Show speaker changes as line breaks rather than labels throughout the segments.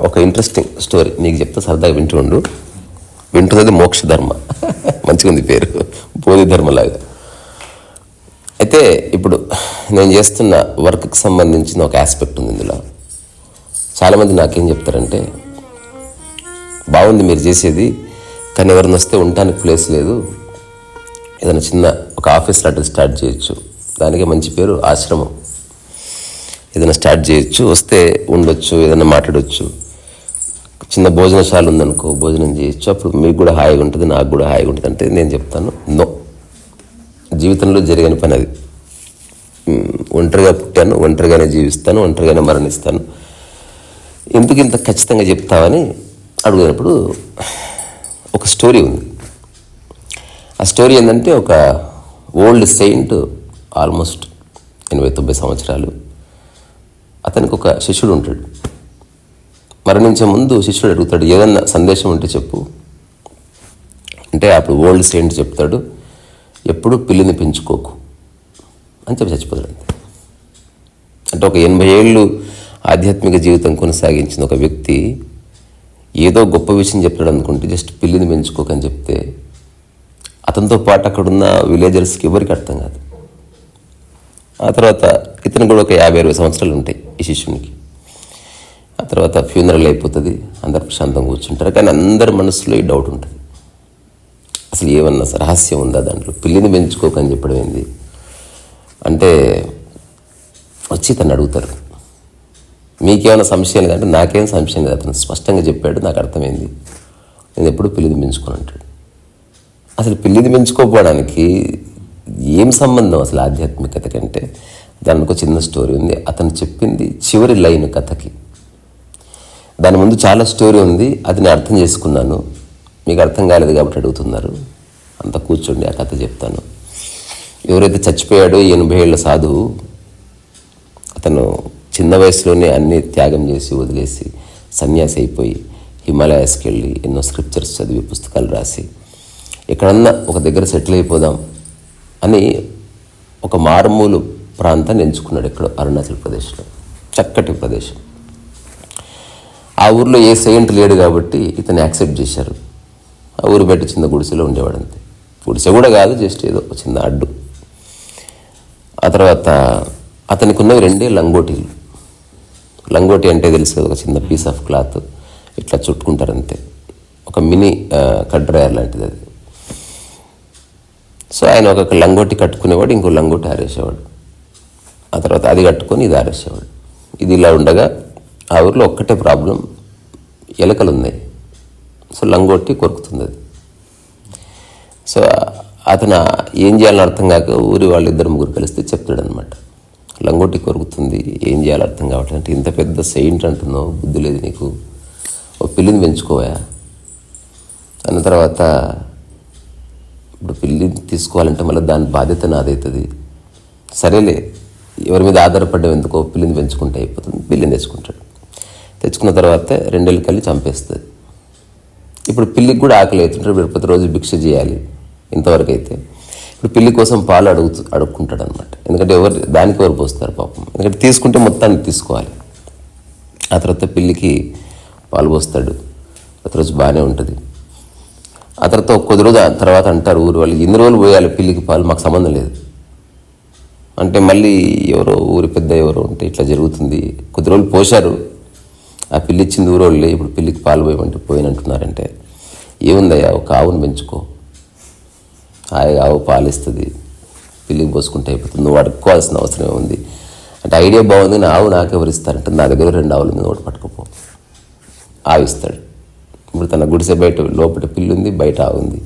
ఒక interesting story నీకు చెప్తే సరదాగా వింటూ ఉండు వింటున్నది మోక్ష ధర్మ మంచిగా ఉంది పేరు. బోధి ధర్మలాగా అయితే ఇప్పుడు నేను చేస్తున్న వర్క్కి సంబంధించిన ఒక ఆస్పెక్ట్ ఉంది ఇందులో. చాలామంది నాకేం చెప్తారంటే బాగుంది మీరు చేసేది కానీ ఎవరిని వస్తే ఉండటానికి ప్లేస్ లేదు. ఏదైనా చిన్న ఒక ఆఫీస్ లాంటిది స్టార్ట్ చేయొచ్చు. దానికి మంచి పేరు ఆశ్రమం. ఏదైనా స్టార్ట్ చేయొచ్చు వస్తే ఉండొచ్చు ఏదైనా మాట్లాడొచ్చు. చిన్న భోజనశాల ఉందనుకో భోజనం చేయొచ్చు. అప్పుడు మీకు కూడా హాయిగా ఉంటుంది నాకు కూడా హాయిగా ఉంటుంది అంటే నేను చెప్తాను నో. జీవితంలో జరిగిన పని అది. ఒంటరిగా పుట్టాను ఒంటరిగానే జీవిస్తాను ఒంటరిగానే మరణిస్తాను. ఎందుకు ఇంత ఖచ్చితంగా చెప్తావని అడుగునప్పుడు ఒక స్టోరీ ఉంది. ఆ స్టోరీ ఏంటంటే ఒక ఓల్డ్ సెయింట్ ఆల్మోస్ట్ ఎనభై తొంభై సంవత్సరాలు అతనికి ఒక శిష్యుడు ఉంటాడు మరణించే ముందు శిష్యుడు అడుగుతాడు ఏదన్నా సందేశం ఉంటే చెప్పు. అంటే అప్పుడు ఓల్డ్ సెయింట్ చెప్తాడు ఎప్పుడు పిల్లిని పెంచుకోకు. అని చెప్పి చచ్చిపోతాడు అంటే ఒక ఎనభై ఏళ్ళు ఆధ్యాత్మిక జీవితం కొనసాగించిన ఒక వ్యక్తి ఏదో గొప్ప విషయం చెప్తాడు అనుకుంటే జస్ట్ పిల్లిని పెంచుకోకని చెప్తే అతనితో పాటు అక్కడున్న విలేజర్స్కి ఎవరికి అర్థం కాదు. ఆ తర్వాత ఇతను కూడా ఒక యాభై అరవై సంవత్సరాలు ఉంటాయి. ఈ శిష్యునికి ఆ తర్వాత ఫ్యూనరల్ అయిపోతుంది అందరు ప్రశాంతంగా కూర్చుంటారు. కానీ అందరి మనసులో ఈ డౌట్ ఉంటుంది. అసలు ఏమన్నా రహస్యం ఉందా దాంట్లో? పిల్లిని పెంచుకోకని చెప్పడం ఏంది? అంటే వచ్చి తను అడుగుతారు. మీకేమైనా సంశయం లేదంటే నాకేం సంశయం లేదు. అతను స్పష్టంగా చెప్పాడు నాకు అర్థమైంది. నేను ఎప్పుడు పిల్లిని పెంచుకోను అంటాడు. అసలు పిల్లిని పెంచుకోకపోవడానికి ఏం సంబంధం అసలు ఆధ్యాత్మికత కంటే? దానికి ఒక చిన్న స్టోరీ ఉంది. అతను చెప్పింది చివరి లైన్ కథకి. దాని ముందు చాలా స్టోరీ ఉంది. అది నేను అర్థం చేసుకున్నాను. మీకు అర్థం కాలేదు కాబట్టి అడుగుతున్నారు. అంత కూర్చోండి ఆ కథ చెప్తాను. ఎవరైతే చచ్చిపోయాడో ఎనభై ఏళ్ళ సాధువు అతను చిన్న వయసులోనే అన్ని త్యాగం చేసి వదిలేసి సన్యాసి అయిపోయి హిమాలయాస్కి వెళ్ళి ఎన్నో స్క్రిప్చర్స్ చదివి పుస్తకాలు రాసి ఎక్కడన్నా ఒక దగ్గర సెటిల్ అయిపోదాం అని ఒక మారుమూలు ప్రాంతాన్ని ఎంచుకున్నాడు ఇక్కడ అరుణాచల్ ప్రదేశ్లో. చక్కటి ప్రదేశం. ఆ ఊర్లో ఏ సెయింట్ లేడు కాబట్టి ఇతను యాక్సెప్ట్ చేశారు. ఆ ఊరు బయట చిన్న గుడిసెలో ఉండేవాడు అంతే గుడిసె కూడా కాదు జస్ట్ ఏదో ఒక చిన్న అడ్డు. ఆ తర్వాత అతనికి ఉన్నవి రెండే లంగోటీలు. లంగోటి అంటే తెలుసు ఒక చిన్న పీస్ ఆఫ్ క్లాత్ ఇట్లా చుట్టుకుంటారు అంతే ఒక మినీ కడ్రాయర్ లాంటిది అది. సో ఆయన ఒక లంగోటి కట్టుకునేవాడు ఇంకో లంగోటి ఆరేసేవాడు. ఆ తర్వాత అది కట్టుకొని ఇది ఆరేసేవాడు. ఇది ఇలా ఉండగా ఆ ఊరిలో ఒక్కటే ప్రాబ్లం ఎలకలు ఉన్నాయి సో లంగోటి కొరుకుతుంది అది సో అతను ఏం చేయాలని అర్థం కాక ఊరి వాళ్ళు ఇద్దరు ముగ్గురు కలిస్తే చెప్తాడు అనమాట లంగోటి కొరుకుతుంది ఏం చేయాలో అర్థం కావట్లేదు. అంటే ఇంత పెద్ద సెయింట్ అంటున్నావు బుద్ధి లేదు నీకు. ఓ పిల్లిని పెంచుకోవా అన్న తర్వాత ఇప్పుడు పిల్లిని తీసుకోవాలంటే మళ్ళీ దాని బాధ్యత నాదవుతుంది సరేలే ఎవరి మీద ఆధారపడ్డం ఎందుకో పిల్లిని పెంచుకుంటే అయిపోతుంది. పిల్లిని తెచ్చుకుంటాడు. తెచ్చుకున్న తర్వాత రెండేళ్ళు కలిసి చంపేస్తుంది. ఇప్పుడు పిల్లికి కూడా ఆకలి అవుతుంటాడు ఇప్పుడు ప్రతిరోజు భిక్ష చేయాలి ఇంతవరకు అయితే ఇప్పుడు పిల్లి కోసం పాలు అడుగుతూ అడుక్కుంటాడు అనమాట ఎందుకంటే ఎవరు దానికి ఎవరు పోస్తారు పాపం. ఎందుకంటే తీసుకుంటే మొత్తాన్ని తీసుకోవాలి. ఆ తర్వాత పిల్లికి పాలు పోస్తాడు. ప్రతిరోజు బాగానే ఉంటుంది. ఆ తర్వాత కొద్ది రోజు తర్వాత అంటారు ఊరు వాళ్ళు ఎన్ని రోజులు పోయాలి పిల్లికి పాలు మాకు సంబంధం లేదు. అంటే మళ్ళీ ఎవరో ఊరి పెద్ద ఎవరో ఉంటే ఇట్లా జరుగుతుంది. కొద్ది రోజులు పోశారు. ఆ పిల్లి ఇచ్చింది ఊరోళ్ళే ఇప్పుడు పిల్లికి పాలు పోయమంటే పోయినంటున్నారంటే ఏముందయ్యా ఒక ఆవును పెంచుకో. హాయిగా ఆవు పాలిస్తుంది. పిల్లికి పోసుకుంటే అయిపోతుంది. నువ్వు అడుక్కోవాల్సిన అవసరం ఉంది. అంటే ఐడియా బాగుంది నా ఆవు నాకు ఎవరిస్తారంటే నా దగ్గర రెండు ఆవులు ఉంది ఒకటి పట్టుకుపో. ఆవిస్తాడు. ఇప్పుడు తన గుడిసె బయట లోపల పిల్లి ఉంది బయట ఆవు ఉంది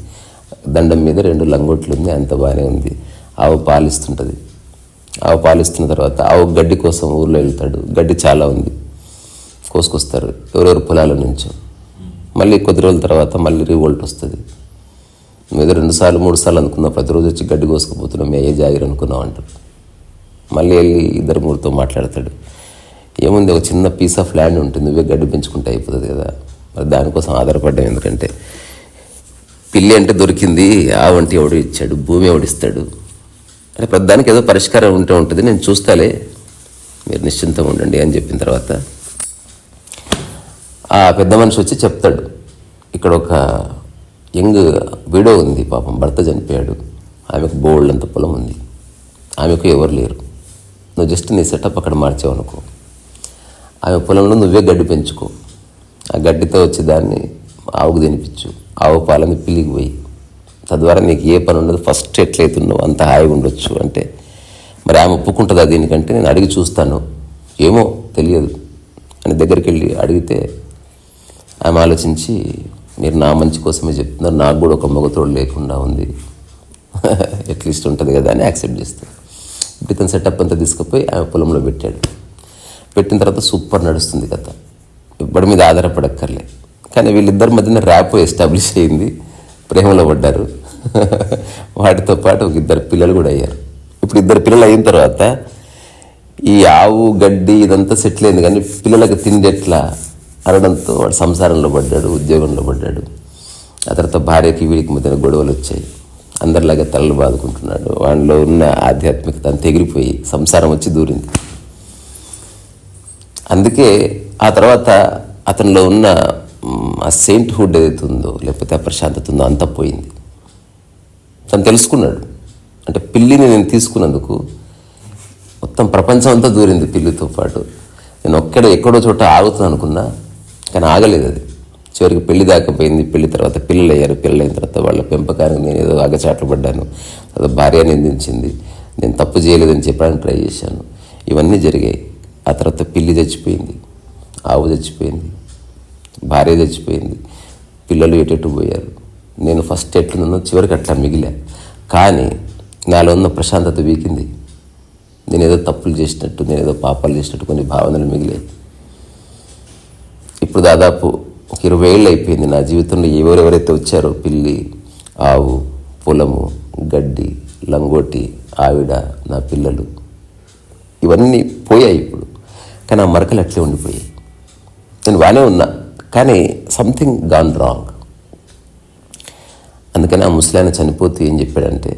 దండం మీద రెండు లంగొట్లు ఉంది అంత బాగానే ఉంది. ఆవు పాలిస్తుంటుంది. ఆవు పాలిస్తున్న తర్వాత ఆవు గడ్డి కోసం ఊర్లో వెళ్తాడు. గడ్డి చాలా ఉంది. కోసుకొస్తారు. ఎవరెవరు పొలాల నుంచి? మళ్ళీ కొద్ది రోజుల తర్వాత మళ్ళీ రివోల్ట్ వస్తుంది. నువ్వు ఏదో రెండు సార్లు మూడు సార్లు అనుకున్నావు ప్రతిరోజు వచ్చి గడ్డి కోసుకుపోతున్నాం. మే ఏ జాగిరి అనుకున్నావు అంటారు. మళ్ళీ వెళ్ళి ఇద్దరు మూడుతో మాట్లాడతాడు. ఏముంది? ఒక చిన్న పీస్ ఆఫ్ ల్యాండ్ ఉంటుంది. నువ్వే గడ్డి పెంచుకుంటే అయిపోతుంది కదా. మరి దానికోసం ఆధారపడ్డాం ఎందుకంటే? పిల్లి అంటే దొరికింది. ఆ వంటి ఎవడు ఇచ్చాడు. భూమి ఎవడిస్తాడు? అంటే పెద్దానికి ఏదో పరిష్కారం ఉంటే ఉంటుంది నేను చూస్తాలే. మీరు నిశ్చింతం ఉండండి అని చెప్పిన తర్వాత ఆ పెద్ద మనిషి వచ్చి చెప్తాడు. ఇక్కడ ఒక యంగ్ విడో ఉంది పాపం భర్త చనిపోయాడు. ఆమెకు బోల్డ్ అంత పొలం ఉంది. ఆమెకు ఎవరు లేరు. నువ్వు జస్ట్ నీ సెటప్ అక్కడ మార్చావు అనుకో. ఆమె పొలంలో నువ్వే గడ్డి పెంచుకో. ఆ గడ్డితో వచ్చి దాన్ని ఆవుకు తినిపించు. ఆవు పాలని పిల్లికి పోయి తద్వారా నీకు ఏ పని ఉండదు. ఫస్ట్ ఎట్లయితున్నావు అంత హాయిగా ఉండొచ్చు అంటే. మరి ఆమె ఒప్పుకుంటుందా దీనికంటే? నేను అడిగి చూస్తాను. ఏమో తెలియదు. అని దగ్గరికి వెళ్ళి అడిగితే ఆమె ఆలోచించి మీరు నా మంచి కోసమే చెప్తున్నారు. నాకు కూడా ఒక మగతోడు లేకుండా ఉంది. అట్లీస్ట్ ఉంటుంది కదా అని యాక్సెప్ట్ చేస్తాను ఇప్పుడు ఇతను సెటప్ అంతా తీసుకుపోయి ఆమె పొలంలో పెట్టాడు. పెట్టిన తర్వాత సూపర్ నడుస్తుంది కథ. ఇప్పటి మీద ఆధారపడక్కర్లే. కానీ వీళ్ళిద్దరి మధ్యన ర్యాప్ ఎస్టాబ్లిష్ అయింది. ప్రేమలో పడ్డారు. వాటితో పాటు ఒక ఇద్దరు పిల్లలు కూడా అయ్యారు. ఇప్పుడు ఇద్దరు పిల్లలు అయిన తర్వాత ఈ ఆవు గడ్డి ఇదంతా సెటిల్ అయింది. కానీ పిల్లలకు తిండి ఎట్లా? అనడంతో వాడు సంసారంలో పడ్డాడు ఉద్యోగంలో పడ్డాడు. ఆ తర్వాత భార్యకి వీడికి మధ్యన గొడవలు వచ్చాయి. అందరిలాగా తలలు బాదుకుంటున్నాడు. వాడిలో ఉన్న ఆధ్యాత్మికత అంత ఎగిరిపోయి సంసారం వచ్చి దూరింది. అందుకే ఆ తర్వాత అతనిలో ఉన్న ఆ సెయింట్హుడ్ ఏదైతే ఉందో లేకపోతే ఆ ప్రశాంతత ఉందో అంతా పోయింది. తను తెలుసుకున్నాడు. అంటే పిల్లిని నేను తీసుకున్నందుకు మొత్తం ప్రపంచం అంతా దూరింది పిల్లితో పాటు. నేను ఒక్కడే ఎక్కడో చోట ఆగుతాను అనుకున్నా కానీ ఆగలేదు అది. చివరికి పెళ్ళి దాకపోయింది పెళ్ళి తర్వాత పిల్లలు అయ్యారు పిల్లలు అయిన తర్వాత వాళ్ళ పెంపకానికి నేను ఏదో అగచాట్లు పడ్డాను. అది భార్య నిందించింది. నేను తప్పు చేయలేదని చెప్పడానికి ట్రై చేశాను. ఇవన్నీ జరిగాయి. ఆ తర్వాత పిల్లి చచ్చిపోయింది. ఆవు చచ్చిపోయింది. భార్య చచ్చిపోయింది. పిల్లలు ఎటెట్టు పోయారు. నేను ఫస్ట్ ఎట్లున్నానో చివరికి అట్లా మిగిలా. కానీ నాలో ఉన్న ప్రశాంతత వీకింది. నేను ఏదో తప్పులు చేసినట్టు నేను ఏదో పాపాలు చేసినట్టు కొన్ని భావనలు మిగిలాయి. ఇప్పుడు దాదాపు ఒక ఇరవై ఏళ్ళు అయిపోయింది నా జీవితంలో. ఎవరెవరైతే వచ్చారో పిల్లి ఆవు పొలము గడ్డి లంగోటి ఆవిడ నా పిల్లలు. ఇవన్నీ పోయాయి ఇప్పుడు. కానీ ఆ మరకలు అట్లే ఉండిపోయాయి. నేను బాగానే ఉన్నా. కానీ సంథింగ్ గాన్ రాంగ్ అందుకని ఆ ముసలాయన చనిపోతూ ఏం చెప్పాడంటే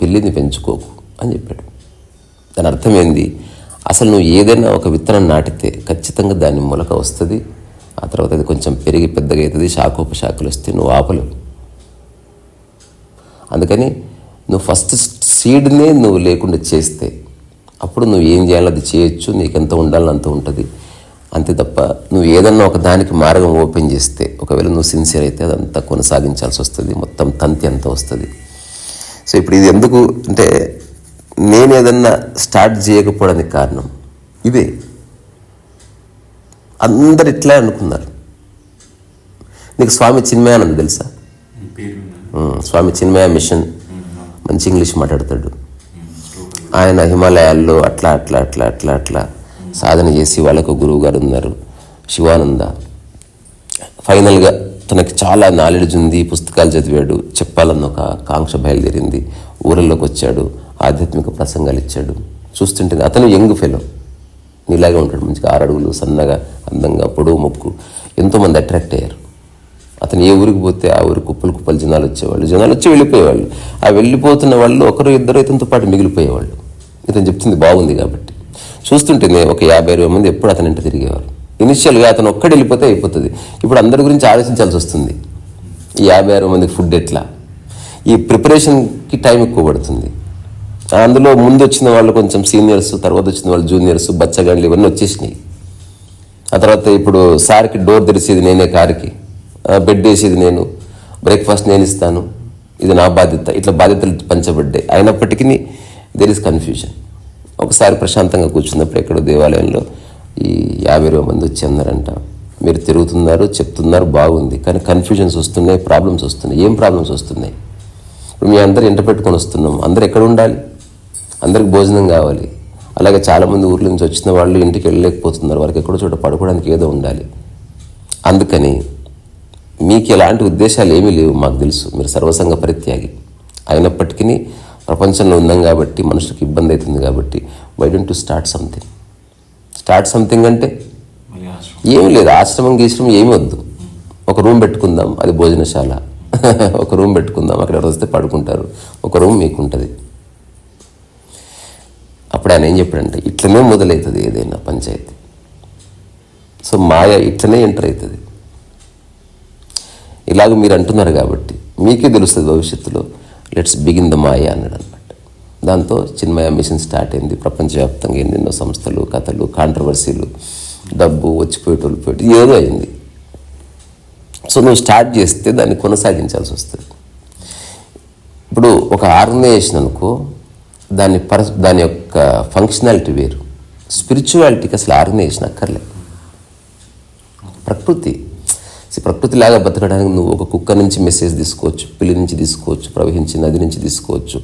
పిల్లిని పెంచుకోకు అని చెప్పాడు. దాని అర్థం ఏంది? అసలు నువ్వు ఏదైనా ఒక విత్తనం నాటితే ఖచ్చితంగా దాని మొలక వస్తుంది ఆ తర్వాత అది కొంచెం పెరిగి పెద్దగా అవుతుంది శాఖోపశాఖలు వస్తే నువ్వు ఆపలేవు. అందుకని నువ్వు ఫస్ట్ సీడ్నే నువ్వు లేకుండా చేస్తే అప్పుడు నువ్వు ఏం చేయాలో అది చేయొచ్చు నీకు ఎంత ఉండాలో అంత ఉంటుంది. అంతే తప్ప నువ్వు ఏదన్నా ఒక దానికి మార్గం ఓపెన్ చేస్తే ఒకవేళ నువ్వు సిన్సియర్ అయితే అదంతా కొనసాగించాల్సి వస్తుంది. మొత్తం తంతి అంతా వస్తుంది. సో ఇప్పుడు ఇది ఎందుకు అంటే నేను ఏదన్నా స్టార్ట్ చేయకపోవడానికి కారణం ఇదే. అందరు ఇట్లా అనుకున్నారు. నీకు స్వామి చిన్మయానంద తెలుసా? స్వామి చిన్మయ మిషన్. మంచి ఇంగ్లీష్ మాట్లాడతాడు. ఆయన హిమాలయాల్లో అట్లా అట్లా అట్లా అట్లా అట్లా. సాధన చేసి వాళ్ళకు గురువు గారు ఉన్నారు. శివానంద. ఫైనల్గా తనకి చాలా నాలెడ్జ్ ఉంది పుస్తకాలు చదివాడు. చెప్పాలన్న ఒక కాంక్ష బయలుదేరింది. ఊరిలోకి వచ్చాడు. ఆధ్యాత్మిక ప్రసంగాలు ఇచ్చాడు. చూస్తుంటే అతను యంగ్ ఫెలో నీలాగే ఉంటాడు. మంచిగా ఆరు అడుగులు సన్నగా అందంగా పొడవు ముక్కు. ఎంతోమంది అట్రాక్ట్ అయ్యారు. అతను ఏ ఊరికి పోతే ఆ ఊరికి కుప్పలు కుప్పలు జనాలు వచ్చేవాళ్ళు. జనాలు వచ్చి వెళ్ళిపోయేవాళ్ళు. ఆ వెళ్ళిపోతున్న వాళ్ళు ఒకరు ఇద్దరు ఇతనితో పాటు మిగిలిపోయేవాళ్ళు. ఇతను చెప్తుంది బాగుంది కాబట్టి. చూస్తుంటేనే ఒక యాభై ఇరవై మంది ఎప్పుడు అతని ఇంట తిరిగేవారు. ఇనిషియల్గా అతను ఒక్కడు వెళ్ళిపోతే అయిపోతుంది. ఇప్పుడు అందరి గురించి ఆలోచించాల్సి వస్తుంది. ఈ యాభై అరవై మందికి ఫుడ్ ఎట్లా? ఈ ప్రిపరేషన్కి టైం ఎక్కువ పడుతుంది. అందులో ముందు వచ్చిన వాళ్ళు కొంచెం సీనియర్స్ తర్వాత వచ్చిన వాళ్ళు జూనియర్స్ బచ్చగాండ్లు ఇవన్నీ వచ్చేసినాయి. ఆ తర్వాత ఇప్పుడు సార్కి డోర్ తెరిచేది నేనే కారుకి. బెడ్ వేసేది నేను. బ్రేక్ఫాస్ట్ నేను ఇస్తాను. ఇది నా బాధ్యత. ఇట్లా బాధ్యతలు పంచబడ్డాయి. అయినప్పటికీ దేర్ ఇస్ కన్ఫ్యూజన్ ఒకసారి ప్రశాంతంగా కూర్చున్నప్పుడు ఎక్కడో దేవాలయంలో ఈ యాభై ఇరవై మంది వచ్చి మీరు తిరుగుతున్నారు చెప్తున్నారు బాగుంది. కానీ కన్ఫ్యూజన్స్ వస్తున్నాయి ప్రాబ్లమ్స్ వస్తున్నాయి. ఏం ప్రాబ్లమ్స్ వస్తున్నాయి? ఇప్పుడు మీ అందరు ఇంట పెట్టుకొని వస్తున్నాం. అందరు ఎక్కడ ఉండాలి? అందరికి భోజనం కావాలి. అలాగే చాలామంది ఊర్ల నుంచి వచ్చిన వాళ్ళు ఇంటికి వెళ్ళలేకపోతున్నారు. వారికి ఎక్కడో చోట పడుకోవడానికి ఏదో ఉండాలి. అందుకని మీకు ఎలాంటి ఉద్దేశాలు ఏమీ లేవు మాకు తెలుసు. మీరు సర్వసంగ పరిత్యాగి అయినప్పటికీ ప్రపంచంలో ఉన్నాం కాబట్టి మనుషులకు ఇబ్బంది అవుతుంది కాబట్టి why don't to start something start something అంటే ఏమీ లేదు. ఆశ్రమం గీశ్రమం ఏమీ వద్దు. ఒక రూమ్ పెట్టుకుందాం అది భోజనశాల. ఒక రూమ్ పెట్టుకుందాం అక్కడ ఎవరు వస్తే పడుకుంటారు. ఒక రూమ్ మీకు ఉంటుంది అప్పుడు ఆయన ఏం చెప్పాడంటే ఇట్లనే మొదలవుతుంది ఏదైనా పంచాయతీ. సో మాయ ఇట్లనే ఎంటర్ అవుతుంది ఇలాగ మీరు అంటున్నారు కాబట్టి మీకే తెలుస్తుంది భవిష్యత్తులో లెట్స్ బిగిన్ ద మాయ అన్నాడు అనమాట దాంతో చిన్మయ మిషన్ స్టార్ట్ అయింది. ప్రపంచవ్యాప్తంగా ఎన్నెన్నో సంస్థలు కథలు కాంట్రవర్సీలు డబ్బు వచ్చిపోయేటోళ్ళు పోయేటి ఏదో అయింది. సో నువ్వు స్టార్ట్ చేస్తే దాన్ని కొనసాగించాల్సి వస్తుంది. ఇప్పుడు ఒక ఆర్గనైజేషన్ అనుకో దాని పర దాని యొక్క ఫంక్షనాలిటీ వేరు. స్పిరిచువాలిటీకి అసలు ఆర్గనైజేషన్ అక్కర్లేదు ప్రకృతి ప్రకృతిలాగా బతకడానికి నువ్వు ఒక కుక్క నుంచి మెసేజ్ తీసుకోవచ్చు పిల్లి నుంచి తీసుకోవచ్చు ప్రవహించి నది నుంచి తీసుకోవచ్చు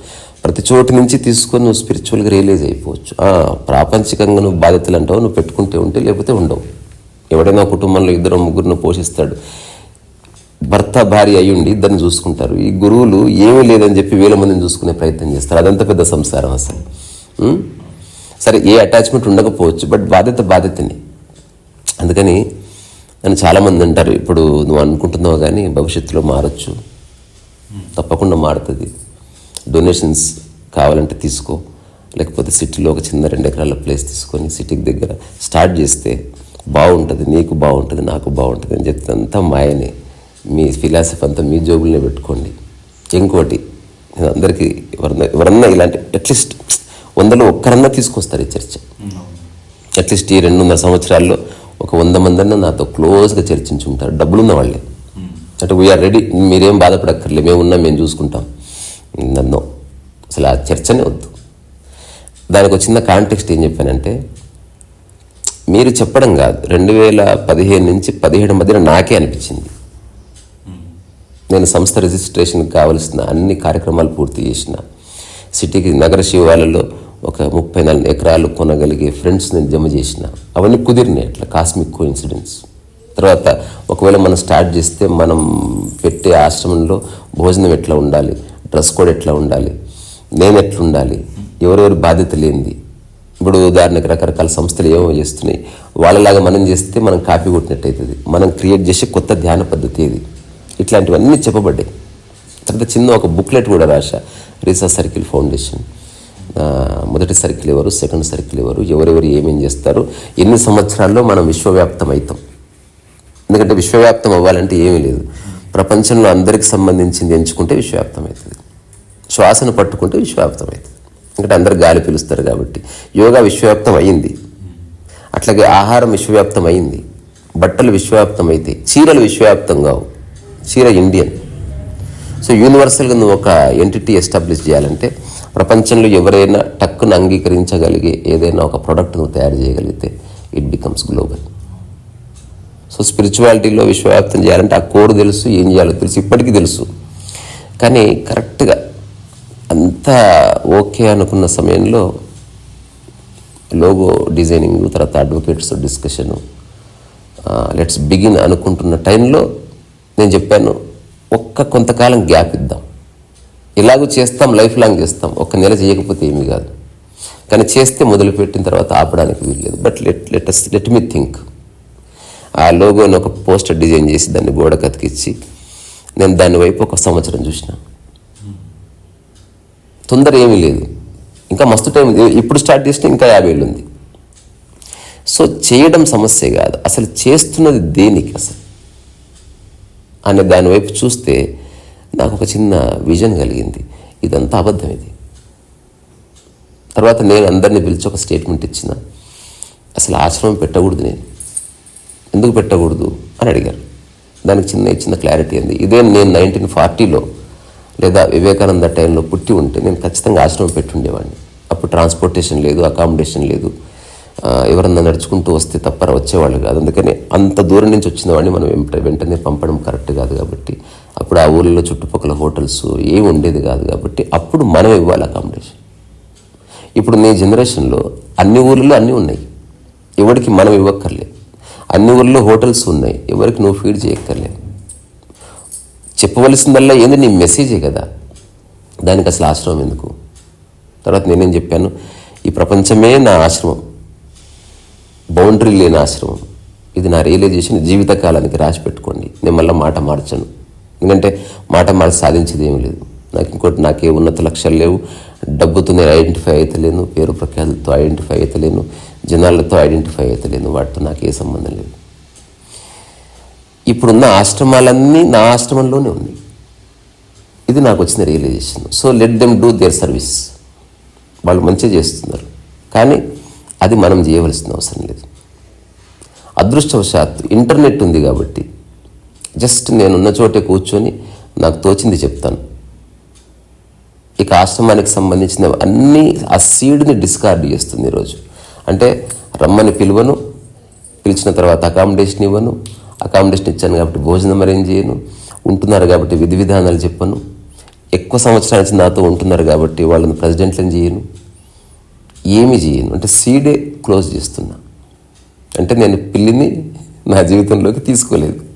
ప్రతి చోటు నుంచి తీసుకొని నువ్వు స్పిరిచువల్గా రియలైజ్ అయిపోవచ్చు. ప్రాపంచికంగా నువ్వు బాధ్యతలు అంటావు నువ్వు పెట్టుకుంటే ఉంటే లేకపోతే ఉండవు. ఎవడైనా కుటుంబంలో ఇద్దరు ముగ్గురును పోషిస్తాడు. భర్త భార్య అయ్యుండి ఇద్దరిని చూసుకుంటారు. ఈ గురువులు ఏమీ లేదని చెప్పి వేల మందిని చూసుకునే ప్రయత్నం చేస్తారు. అదంతా పెద్ద సంసారం అసలు. సరే ఏ అటాచ్మెంట్ ఉండకపోవచ్చు బట్ బాధ్యత బాధ్యతని. అందుకని నన్ను చాలామంది అంటారు. ఇప్పుడు నువ్వు అనుకుంటున్నావు కానీ భవిష్యత్తులో మారచ్చు. తప్పకుండా మారుతుంది. డొనేషన్స్ కావాలంటే తీసుకో. లేకపోతే సిటీలో ఒక చిన్న రెండు ఎకరాల ప్లేస్ తీసుకొని సిటీకి దగ్గర స్టార్ట్ చేస్తే బాగుంటుంది. నీకు బాగుంటుంది నాకు బాగుంటుంది అని చెప్తే అంతా మాయనే. మీ ఫిలాసఫీ అంతా మీ జోబులనే పెట్టుకోండి. ఇంకోటి నేను అందరికీ ఎవరన్నా ఎవరన్నా ఇలాంటి అట్లీస్ట్ వందలో ఒక్కరన్నా తీసుకొస్తారు ఈ చర్చ. అట్లీస్ట్ ఈ రెండున్నర సంవత్సరాల్లో ఒక వంద మందన్నా నాతో క్లోజ్గా చర్చించుకుంటారు డబ్బులు ఉన్న వాళ్ళే. అంటే వీఆర్ రెడీ మీరేం బాధపడక్కర్లే. మేము ఉన్నాం మేము చూసుకుంటాం. నన్ను అసలు ఆ చర్చనే వద్దు. దానికి వచ్చిన చిన్న కాంటెక్స్ట్ ఏం చెప్పానంటే మీరు చెప్పడం కాదు. రెండు వేల పదిహేను నుంచి పదిహేడు మధ్యన నాకే అనిపించింది. నేను సంస్థ రిజిస్ట్రేషన్కి కావలసిన అన్ని కార్యక్రమాలు పూర్తి చేసిన సిటీకి నగర శివాలలో ఒక ముప్పై నాలుగు ఎకరాలు కొనగలిగే ఫ్రెండ్స్ నేను జమ చేసిన. అవన్నీ కుదిరినాయి అట్లా కాస్మిక్ కో ఇన్సిడెంట్స్ తర్వాత ఒకవేళ మనం స్టార్ట్ చేస్తే మనం పెట్టే ఆశ్రమంలో భోజనం ఎట్లా ఉండాలి డ్రెస్ కోడ్ ఎట్లా ఉండాలి నేను ఎట్లా ఉండాలి ఎవరెవరి బాధ్యత లేనిది. ఇప్పుడు ఉదాహరణకు రకరకాల సంస్థలు ఏమో చేస్తున్నాయి. వాళ్ళలాగా మనం చేస్తే మనం కాపీ కొట్టినట్టు అవుతుంది మనం క్రియేట్ చేసే కొత్త ధ్యాన పద్ధతి ఇది ఇట్లాంటివన్నీ చెప్పబడ్డాయి. తర్వాత చిన్న ఒక బుక్లెట్ కూడా రాశా రీసెస్ సర్కిల్ ఫౌండేషన్ మొదటి సర్కిల్ ఎవరు సెకండ్ సర్కిల్ ఎవరు ఎవరెవరు ఏమేం చేస్తారు ఎన్ని సంవత్సరాల్లో మనం విశ్వవ్యాప్తం అవుతాం. ఎందుకంటే విశ్వవ్యాప్తం అవ్వాలంటే ఏమీ లేదు. ప్రపంచంలో అందరికి సంబంధించింది ఎంచుకుంటే విశ్వవ్యాప్తం అవుతుంది. శ్వాసను పట్టుకుంటే విశ్వవ్యాప్తం అవుతుంది. ఎందుకంటే అందరు గాలి పిలుస్తారు కాబట్టి. యోగా విశ్వవ్యాప్తం అయ్యింది అట్లాగే ఆహారం విశ్వవ్యాప్తం అయింది. బట్టలు విశ్వవ్యాప్తం అయితే చీరలు విశ్వవ్యాప్తం కావు. చీర ఇండియన్. సో యూనివర్సల్గా నువ్వు ఒక ఎంటిటీ ఎస్టాబ్లిష్ చేయాలంటే ప్రపంచంలో ఎవరైనా టక్కును అంగీకరించగలిగే ఏదైనా ఒక ప్రోడక్ట్ నువ్వు తయారు చేయగలిగితే ఇట్ బికమ్స్ గ్లోబల్ సో స్పిరిచువాలిటీలో విశ్వవ్యాప్తం చేయాలంటే ఆ కోడ్ తెలుసు ఏం చేయాలో తెలుసు ఇప్పటికీ తెలుసు. కానీ కరెక్ట్గా అంతా ఓకే అనుకున్న సమయంలో లోగో డిజైనింగ్ తర్వాత అడ్వకేట్స్ డిస్కషను లెట్స్ బిగిన్ అనుకుంటున్న టైంలో నేను చెప్పాను ఒక్క కొంతకాలం గ్యాప్ ఇద్దాం. ఇలాగూ చేస్తాం లైఫ్ లాంగ్ చేస్తాం. ఒక్క నెల చేయకపోతే ఏమీ కాదు. కానీ చేస్తే మొదలుపెట్టిన తర్వాత ఆపడానికి వీల్లేదు but let let let me think ఆ లోగోని ఒక పోస్టర్ డిజైన్ చేసి దాన్ని గోడ కతికిచ్చి నేను దాని వైపు ఒక సంవత్సరం చూసిన. తొందర ఏమీ లేదు. ఇంకా మస్తు టైం ఇప్పుడు స్టార్ట్ చేస్తే ఇంకా యాభై ఏళ్ళు ఉంది. సో చేయడం సమస్య కాదు. అసలు చేస్తున్నది దేనికి అసలు? అనే దాని వైపు చూస్తే నాకు ఒక చిన్న విజన్ కలిగింది. ఇదంతా అబద్ధం ఇది. తర్వాత నేను అందరినీ పిలిచి ఒక స్టేట్మెంట్ ఇచ్చిన. అసలు ఆశ్రమం పెట్టకూడదు నేను. ఎందుకు పెట్టకూడదు అని అడిగారు. దానికి చిన్న చిన్న క్లారిటీ ఉంది ఇదే నేను నైన్టీన్ ఫార్టీలో లేదా వివేకానంద టైంలో పుట్టి ఉంటే నేను ఖచ్చితంగా ఆశ్రమం పెట్టి ఉండేవాడిని అప్పుడు ట్రాన్స్పోర్టేషన్ లేదు అకామిడేషన్ లేదు. ఎవరన్నా నడుచుకుంటూ వస్తే తప్పర వచ్చేవాళ్ళు కాదు. అందుకని అంత దూరం నుంచి వచ్చిన వాడిని మనం వెంటనే పంపడం కరెక్ట్ కాదు కాబట్టి అప్పుడు ఆ ఊళ్ళో చుట్టుపక్కల హోటల్స్ ఏమి ఉండేది కాదు కాబట్టి అప్పుడు మనం ఇవ్వాలి అకామిడేషన్ ఇప్పుడు నీ జనరేషన్లో అన్ని ఊర్లలో అన్నీ ఉన్నాయి. ఎవరికి మనం ఇవ్వక్కర్లేదు. అన్ని ఊర్లో హోటల్స్ ఉన్నాయి. ఎవరికి నువ్వు ఫీడ్ చేయక్కర్లేదు. చెప్పవలసిందల్లా ఏంది? నీ మెసేజే కదా. దానికి అసలు ఆశ్రమం ఎందుకు? తర్వాత నేనేం చెప్పాను? ఈ ప్రపంచమే నా ఆశ్రమం. బౌండరీ లేని ఆశ్రమం. ఇది నా రియలైజేషన్ జీవితకాలానికి రాసి పెట్టుకోండి. నేను మళ్ళీ మాట మార్చను. ఎందుకంటే మాట మాట సాధించేది ఏమీ లేదు. నాకు ఇంకోటి నాకే ఉన్నత లక్ష్యాలు లేవు. డబ్బుతో నేను ఐడెంటిఫై అవుతలేను పేరు ప్రఖ్యాతులతో ఐడెంటిఫై అవుతలేను జనాలతో ఐడెంటిఫై అవుతలేను వాటితో నాకు ఏ సంబంధం లేదు. ఇప్పుడున్న ఆశ్రమాలన్నీ నా ఆశ్రమంలోనే ఉన్నాయి. ఇది నాకు వచ్చిన realization so let them do their service వాళ్ళు మంచిగా చేస్తున్నారు. కానీ అది మనం చేయవలసిన అవసరం లేదు. అదృష్టవశాత్తు ఇంటర్నెట్ ఉంది కాబట్టి జస్ట్ నేనున్న చోటే కూర్చొని నాకు తోచింది చెప్తాను. ఇక ఆశ్రమానికి సంబంధించిన అన్ని ఆ సీడ్ని డిస్కార్డ్ చేస్తుంది ఈరోజు అంటే రమ్మని పిలువను పిలిచిన తర్వాత అకామిడేషన్ ఇవ్వను అకామిడేషన్ ఇచ్చాను కాబట్టి భోజనం అరేంజ్ చేయను ఉంటున్నారు కాబట్టి విధి విధానాలు చెప్పను. ఎక్కువ సంవత్సరాల నుంచి నాతో ఉంటున్నారు కాబట్టి వాళ్ళని ప్రెసిడెంట్లను చేయను. ఏమి చేయను. అంటే సీడే క్లోజ్ చేస్తున్నా. అంటే నేను పిల్లిని నా జీవితంలోకి తీసుకోలేదు.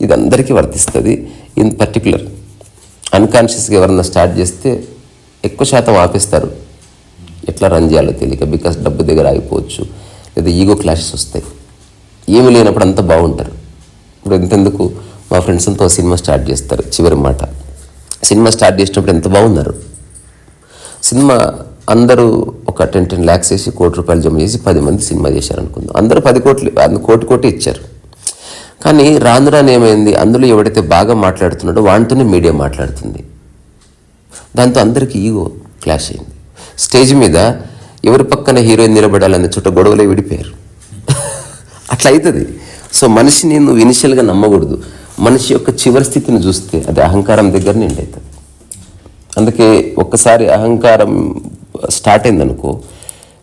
ఇది అందరికీ వర్తిస్తుంది. ఇన్ పర్టికులర్ అన్కాన్షియస్గా ఎవరన్నా స్టార్ట్ చేస్తే ఎక్కువ శాతం ఆపేస్తారు. ఎట్లా రన్ చేయాలో తెలియక బికాస్ డబ్బు దగ్గర ఆగిపోవచ్చు. లేదా ఈగో క్లాషెస్ వస్తాయి. ఏమి లేనప్పుడు అంతా బాగుంటారు. ఇప్పుడు ఎంతెందుకు మా ఫ్రెండ్స్ అంతా సినిమా స్టార్ట్ చేస్తారు. చివరి మాట. సినిమా స్టార్ట్ చేసినప్పుడు ఎంత బాగున్నారు? సినిమా అందరూ ఒక టెన్ టెన్ ల్యాక్స్ వేసి కోటి రూపాయలు జమ చేసి పది మంది సినిమా చేశారు అనుకుందాం అందరూ పది కోట్లు కోటి కోటి ఇచ్చారు. కానీ రాను రాను ఏమైంది? అందులో ఎవడైతే బాగా మాట్లాడుతున్నాడో వాటితోనే మీడియా మాట్లాడుతుంది. దాంతో అందరికీ ఈగో క్లాష్ అయింది. స్టేజ్ మీద ఎవరి పక్కన హీరోయిన్ నిలబడాలనే చుట్ట గొడవలే విడిపోయారు. అట్లా అవుతుంది సో మనిషిని నువ్వు ఇనిషియల్గా నమ్మకూడదు. మనిషి యొక్క చివరి స్థితిని చూస్తే అది అహంకారం దగ్గర నిండి అవుతుంది అందుకే ఒక్కసారి అహంకారం స్టార్ట్ అయిందనుకో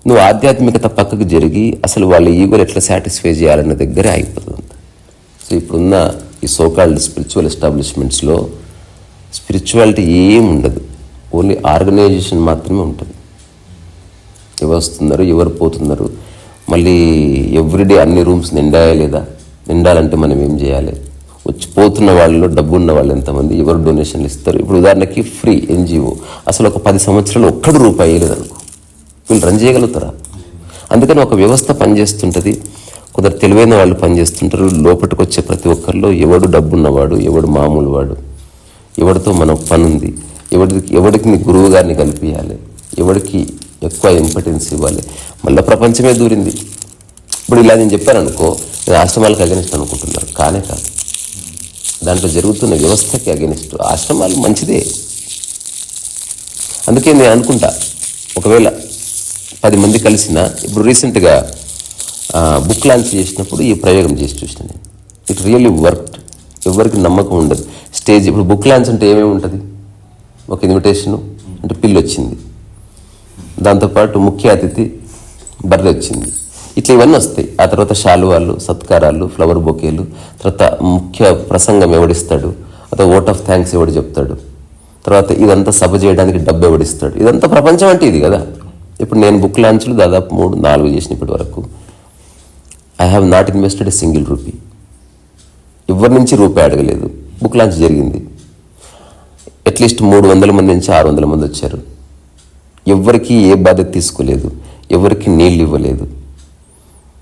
నువ్వు ఆధ్యాత్మికత పక్కకు జరిగి అసలు వాళ్ళ ఈగోలు ఎట్లా సాటిస్ఫై చేయాలన్న దగ్గరే ఆగిపోతుంది సో ఇప్పుడున్న ఈ సోకాల్డ్ స్పిరిచువల్ ఎస్టాబ్లిష్మెంట్స్లో స్పిరిచువాలిటీ ఏం ఉండదు. ఓన్లీ ఆర్గనైజేషన్ మాత్రమే ఉంటుంది. ఎవరు వస్తున్నారు ఎవరు పోతున్నారు మళ్ళీ ఎవ్రీడే అన్ని రూమ్స్ నిండాయా లేదా? నిండాలంటే మనం ఏం చేయాలి? వచ్చి పోతున్న వాళ్ళలో డబ్బు ఉన్న వాళ్ళు ఎంతమంది ఎవరు డొనేషన్లు ఇస్తారు? ఇప్పుడు ఉదాహరణకి ఫ్రీ ఎన్జిఓ అసలు ఒక పది సంవత్సరాలు ఒక్కడు రూపాయి వేయలేదనుకో వీళ్ళు రన్ చేయగలుగుతారా? అందుకని ఒక వ్యవస్థ పనిచేస్తుంటుంది. కొందరు తెలివైన వాళ్ళు పనిచేస్తుంటారు. లోపలికి వచ్చే ప్రతి ఒక్కరిలో ఎవడు డబ్బున్నవాడు ఎవడు మామూలు వాడు ఎవరితో మనం పని ఉంది ఎవరికి ఎవరికి నీ గురువు గారిని కలిపియాలి ఎవరికి ఎక్కువ ఇంపార్టెన్స్ ఇవ్వాలి. మళ్ళీ ప్రపంచమే దూరింది. ఇప్పుడు ఇలా నేను చెప్పాను అనుకో నేను ఆశ్రమాలకు అగనిస్ట్ అనుకుంటున్నారు. కానే కాదు. దాంట్లో జరుగుతున్న వ్యవస్థకి అగనిస్ట్. ఆశ్రమాలు మంచిదే. అందుకే నేను అనుకుంటా ఒకవేళ పది మంది కలిసిన ఇప్పుడు రీసెంట్గా బుక్ లాంచ్ చేసినప్పుడు ఈ ప్రయోగం చేసి చూసిన నేను. ఇట్ రియల్లీ వర్క్ ఎవరికి నమ్మకం ఉండదు. స్టేజ్ ఇప్పుడు బుక్ లాంచ్ అంటే ఏమేమి ఉంటుంది? ఒక ఇన్విటేషను అంటే పిల్లి వచ్చింది. దాంతోపాటు ముఖ్య అతిథి బర్రె వచ్చింది. ఇట్లా ఇవన్నీ వస్తాయి. ఆ తర్వాత శాలువాలు సత్కారాలు ఫ్లవర్ బొకేలు తర్వాత ముఖ్య ప్రసంగం ఎవడిస్తాడు? తర్వాత ఓట్ ఆఫ్ థ్యాంక్స్ ఎవడు చెప్తాడు? తర్వాత ఇదంతా సభ చేయడానికి డబ్బు ఎవడిస్తాడు? ఇదంతా ప్రపంచం అంటే ఇది కదా. ఇప్పుడు నేను బుక్ లాంచ్లు దాదాపు మూడు నాలుగు చేసిన ఇప్పటి వరకు. I have not invested a single rupee ఎవరి నుంచి రూపాయి అడగలేదు. బుక్ లాంచ్ జరిగింది. అట్లీస్ట్ మూడు వందల మంది నుంచి ఆరు వందల మంది వచ్చారు. ఎవరికి ఏ బాధ్యత తీసుకోలేదు. ఎవరికి నీళ్ళు ఇవ్వలేదు.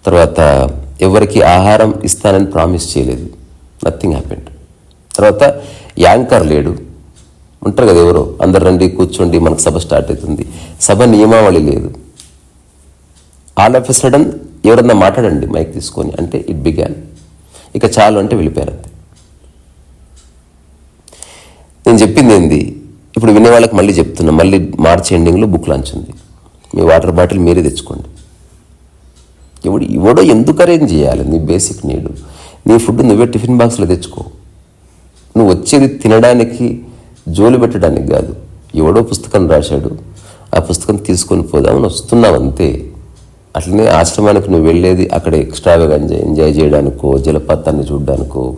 తర్వాత ఎవరికి ఆహారం ఇస్తానని ప్రామిస్ చేయలేదు. నథింగ్ హ్యాపెండ్ తర్వాత యాంకర్ లేడు. ఉంటారు కదా ఎవరో? అందరు రండి కూర్చోండి మనకు సభ స్టార్ట్ అవుతుంది. సభ నియమావళి లేదు. ఆల్ ఆఫ్ ఎ సడన్ ఎవరన్నా మాట్లాడండి మైక్ తీసుకొని అంటే ఇట్ బిగాన్ ఇక చాలు అంటే వెళ్ళిపోయారు అంతే. నేను చెప్పింది ఏంది? ఇప్పుడు వినే వాళ్ళకి మళ్ళీ చెప్తున్నా మళ్ళీ మార్చ్ ఎండింగ్లో బుక్ లాంచ్ ఉంది. మీ వాటర్ బాటిల్ మీరే తెచ్చుకోండి. ఎవడు ఎవడో ఎందుకు అరేంజ్ చేయాలి? నీ బేసిక్ నీడు నీ ఫుడ్ నువ్వే టిఫిన్ బాక్స్లో తెచ్చుకో. నువ్వు వచ్చేది తినడానికి జోలు పెట్టడానికి కాదు. ఎవడో పుస్తకం రాశాడు. ఆ పుస్తకం తీసుకొని పోదామని వస్తున్నావు అంతే. అట్లనే ఆశ్రమానికి నువ్వు వెళ్ళేది అక్కడ ఎక్స్ట్రాగా ఎంజాయ్ ఎంజాయ్ చేయడానికో జలపాతాన్ని చూడడానికో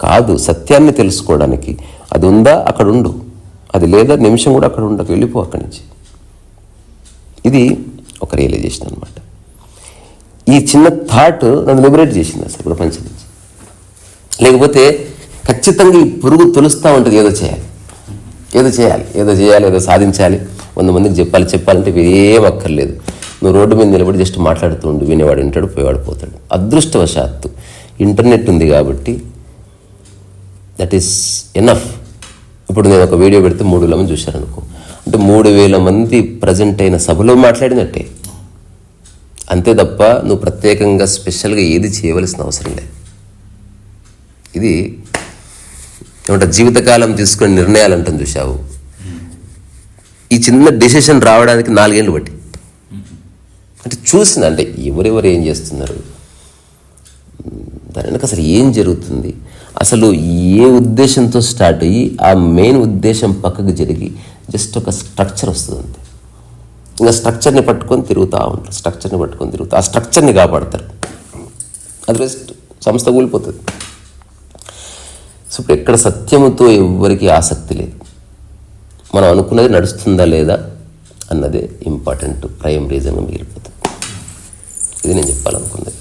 కాదు సత్యాన్ని తెలుసుకోవడానికి. అది ఉందా? అక్కడ ఉండు. అది లేదా? నిమిషం కూడా అక్కడ ఉండకు. వెళ్ళిపో అక్కడి నుంచి. ఇది ఒక రియలైజేషన్ అనమాట ఈ చిన్న థాట్ నన్ను లిబరేట్ చేసింది అసలు ప్రపంచం నుంచి. లేకపోతే ఖచ్చితంగా ఈ పురుగు తొలుస్తూ ఉంటుంది. ఏదో చేయాలి. ఏదో చేయాలి. ఏదో చేయాలి. ఏదో సాధించాలి. వంద మందికి చెప్పాలి. చెప్పాలంటే ఏం అక్కర్లేదు. నువ్వు రోడ్డు మీద నిలబడి జస్ట్ మాట్లాడుతూ ఉండు వినేవాడు వింటాడు పోయేవాడు పోతాడు. అదృష్టవశాత్తు ఇంటర్నెట్ ఉంది కాబట్టి దట్ ఈస్ ఎనఫ్ ఇప్పుడు నేను ఒక వీడియో పెడితే మూడు వేల మంది చూశారనుకో. అంటే మూడు వేల మంది ప్రజెంట్ అయిన సభలో మాట్లాడినట్టే. అంతే తప్ప నువ్వు ప్రత్యేకంగా స్పెషల్గా ఏది చేయవలసిన అవసరం లేదు. ఇది ఏమంటారు జీవితకాలం తీసుకునే నిర్ణయాలు అంటుంది చూసావు ఈ చిన్న డెసిషన్ రావడానికి నాలుగేళ్ళు బట్టి అంటే చూసిన అంటే ఎవరెవరు ఏం చేస్తున్నారు? దాని వెనక అసలు ఏం జరుగుతుంది? అసలు ఏ ఉద్దేశంతో స్టార్ట్ అయ్యి ఆ మెయిన్ ఉద్దేశం పక్కకు జరిగి జస్ట్ ఒక స్ట్రక్చర్ వస్తుంది ఇంకా స్ట్రక్చర్ని పట్టుకొని తిరుగుతూ ఉంటారు స్ట్రక్చర్ని పట్టుకొని తిరుగుతూ ఆ స్ట్రక్చర్ని కాపాడతారు. అదర్వైజ్ సంస్థ కూలిపోతుంది. సో ఇప్పుడు ఎక్కడ సత్యముతో ఎవ్వరికీ ఆసక్తి లేదు. మనం అనుకున్నది నడుస్తుందా లేదా అన్నదే ఇంపార్టెంట్ ప్రైమ్ రీజన్గా మిగిలిపోతుంది. ఇది నేను చెప్పాలనుకున్నది.